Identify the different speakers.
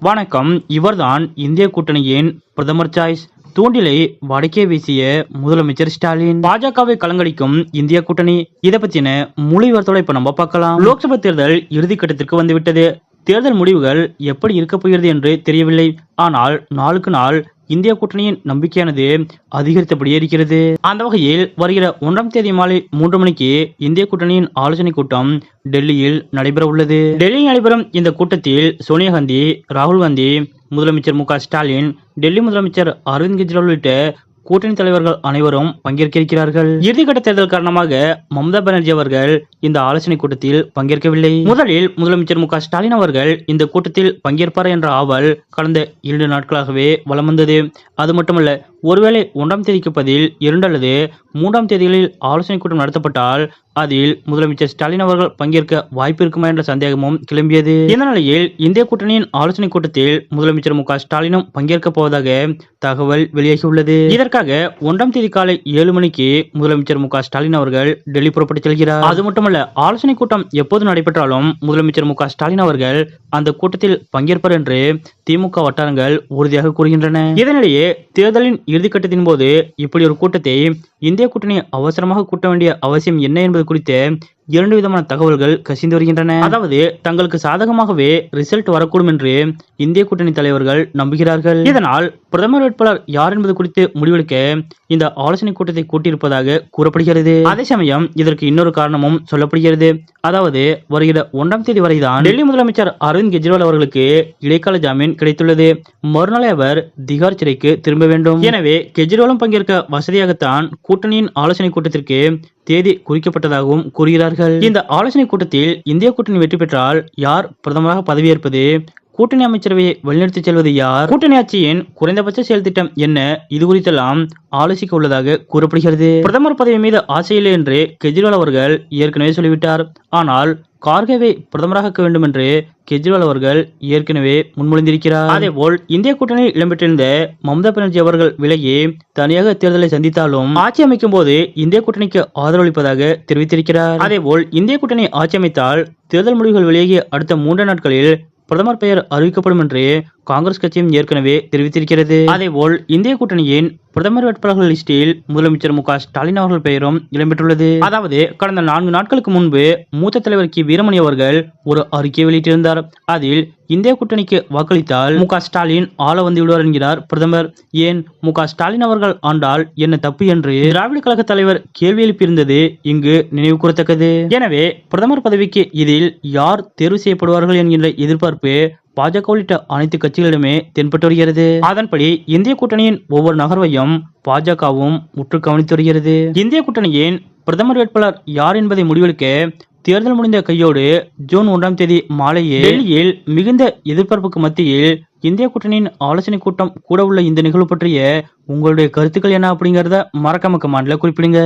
Speaker 1: வணக்கம். இவர்தான் இந்திய கூட்டணியின் பிரதமர் சாய்ஸ். தூண்டிலை வடக்கே வீசிய முதலமைச்சர் ஸ்டாலின். பாஜகவை கலங்கடிக்கும் இந்திய கூட்டணி. இதை பத்தின முழு இப்ப நம்ம பார்க்கலாம். லோக்சபா தேர்தல் இறுதிக்கட்டத்திற்கு வந்துவிட்டது. தேர்தல் முடிவுகள் எப்படி இருக்கப் போகிறது என்று தெரியவில்லை. ஆனால் நாளுக்கு நாள் இந்திய கூட்டணியின் நம்பிக்கையானது அதிகரித்தபடியே இருக்கிறது. அந்த வகையில் வருகிற ஒன்றாம் தேதி மாலை மூன்று மணிக்கு இந்திய கூட்டணியின் ஆலோசனை கூட்டம் டெல்லியில் நடைபெற உள்ளது. டெல்லியில் நடைபெறும் இந்த கூட்டத்தில் சோனியா காந்தி ராகுல் காந்தி முதலமைச்சர் மு க ஸ்டாலின் டெல்லி முதலமைச்சர் அரவிந்த் கெஜ்ரிவால் உள்ளிட்ட கூட்டணி தலைவர்கள் அனைவரும் பங்கேற்கிருக்கிறார்கள் இறுதிக்கட்ட தேர்தல் காரணமாக மம்தா பானர்ஜி அவர்கள் இந்த ஆலோசனை கூட்டத்தில் பங்கேற்கவில்லை. முதலில் முதலமைச்சர் மு ஸ்டாலின் அவர்கள் இந்த கூட்டத்தில் பங்கேற்பார் என்ற ஆவல் கடந்த இரண்டு நாட்களாகவே வலம் வந்தது. அது மட்டுமல்ல ஒருவேளை ஒன்றாம் தேதிக்கு பதில் இரண்டு அல்லது மூன்றாம் தேதிகளில் ஆலோசனை கூட்டம் நடத்தப்பட்டால் அதில் முதலமைச்சர் ஸ்டாலின் அவர்கள் பங்கேற்க வாய்ப்பு இருக்குமா என்ற சந்தேகமும் கிளம்பியது. இந்த நிலையில் இந்திய கூட்டணியின் ஆலோசனை கூட்டத்தில் முதலமைச்சர் மு ஸ்டாலினும் பங்கேற்க போவதாக தகவல் வெளியாகியுள்ளது. இதற்காக ஒன்றாம் தேதி காலை ஏழு மணிக்கு முதலமைச்சர் மு ஸ்டாலின் அவர்கள் டெல்லி புறப்பட்டு செல்கிறார். அது மட்டுமல்ல ஆலோசனை கூட்டம் எப்போது நடைபெற்றாலும் முதலமைச்சர் மு ஸ்டாலின் அவர்கள் அந்த கூட்டத்தில் பங்கேற்பார் என்று திமுக வட்டாரங்கள் உறுதியாக கூறுகின்றன. இதனிடையே தேர்தலின் இறுதிக்கட்டத்தின் போது இப்படி ஒரு கூட்டத்தை இந்திய கூட்டணி அவசரமாக கூட்ட வேண்டிய அவசியம் என்ன என்பது குறித்து இரண்டு விதமான தகவல்கள் கசிந்து வருகின்றன. அதாவது தங்களுக்கு சாதகமாகவே ரிசல்ட் வரக்கூடும் என்று இந்திய கூட்டணி தலைவர்கள் நம்புகிறார்கள். இதனால் பிரதமர் வேட்பாளர் யார் என்பது குறித்து முடிவெடுக்க இந்த ஆலோசனை கூட்டத்தை கூட்டியிருப்பதாக கூறப்படுகிறது. அதே சமயம் இதற்கு இன்னொரு காரணமும் சொல்லப்படுகிறது. அதாவது வருகிற ஒன்றாம் தேதி வரைதான் டெல்லி முதலமைச்சர் அரவிந்த் கெஜ்ரிவால் அவர்களுக்கு இடைக்கால ஜாமீன் கிடைத்துள்ளது. மறுநாளே அவர் திகார் சிறைக்கு திரும்ப வேண்டும். எனவே கெஜ்ரிவாலும் பங்கேற்க வசதியாகத்தான் கூட்டணியின் ஆலோசனை கூட்டத்திற்கு தேதி குறிக்கப்பட்டதாகவும் கூறுகிறார்கள். இந்த ஆலோசனை கூட்டத்தில் இந்திய கூட்டணி வெற்றி பெற்றால் யார் பிரதமராக பதவியேற்பது? கூட்டணி அமைச்சரவையை வழிநடத்தி செல்வது யார்? கூட்டணி ஆட்சியின் குறைந்தபட்ச செயல் திட்டம் என்ன? இது குறித்தெல்லாம் ஆலோசிக்க உள்ளதாக கூறப்படுகிறது. பிரதமர் பதவி மீது ஆசையில்லை என்று கெஜ்ரிவால் அவர்கள் ஏற்கனவே சொல்லிவிட்டார். ஆனால் கார்கேவை பிரதமராக்க வேண்டும் என்று கெஜ்ரிவால் அவர்கள் ஏற்கனவே முன்மொழிந்திருக்கிறார். அதேபோல் இந்திய கூட்டணியில் இடம்பெற்றிருந்த மம்தா பானர்ஜி அவர்கள் விலகி தனியாக தேர்தலை சந்தித்தாலும் ஆட்சி அமைக்கும் போது இந்திய கூட்டணிக்கு ஆதரவளிப்பதாக தெரிவித்திருக்கிறார். அதேபோல் இந்திய கூட்டணி ஆட்சி அமைத்தால் தேர்தல் முடிவுகள் வெளியாகி அடுத்த மூன்று நாட்களில் பிரதமர் பெயர் அறிவிக்கப்படும் என்று காங்கிரஸ் கட்சியும் ஏற்கனவே தெரிவித்திருக்கிறது. அதேபோல் இந்திய கூட்டணியின் பிரதமர் வேட்பாளர்கள் லிஸ்டில் முதலமைச்சர் மு ஸ்டாலின் அவர்கள் பெயரும் இடம்பெற்றுள்ளது. அதாவது கடந்த நான்கு நாட்களுக்கு முன்பு மூத்த தலைவர் கி. வீரமணி அவர்கள் ஒரு அறிக்கை வெளியிட்டிருந்தார். அதில் இந்திய கூட்டணிக்கு வாக்களித்தால் மு ஸ்டாலின் ஆள வந்து விடுவார் என்கிறார் பிரதமர். ஏன் மு ஸ்டாலின் அவர்கள் ஆண்டால் என்ன தப்பு என்று திராவிட கழக தலைவர் கேள்வி எழுப்பியிருந்தது இங்கு நினைவு கூறத்தக்கது எனவே பிரதமர் பதவிக்கு இதில் யார் தேர்வு செய்யப்படுவார்கள் என்கின்ற எதிர்பார்ப்பு பாஜக உள்ளிட்ட அனைத்து கட்சிகளிடமே தென்பட்டு வருகிறது. அதன்படி இந்திய கூட்டணியின் ஒவ்வொரு நகர்வையும் பாஜகவும் உற்று கவனித்து வருகிறது. இந்திய கூட்டணியின் பிரதமர் வேட்பாளர் யார் என்பதை முடிவெடுக்க தேர்தல் முடிந்த கையோடு ஜூன் ஒன்றாம் தேதி மாலையில் டெல்லியில் மிகுந்த எதிர்பார்ப்புக்கு மத்தியில் இந்திய கூட்டணியின் ஆலோசனை கூட்டம் கூட உள்ள இந்த நிகழ்வு பற்றிய உங்களுடைய கருத்துக்கள் என்ன அப்படிங்கறத மறக்காம கமாண்ட்ல குறிப்பிடுங்க.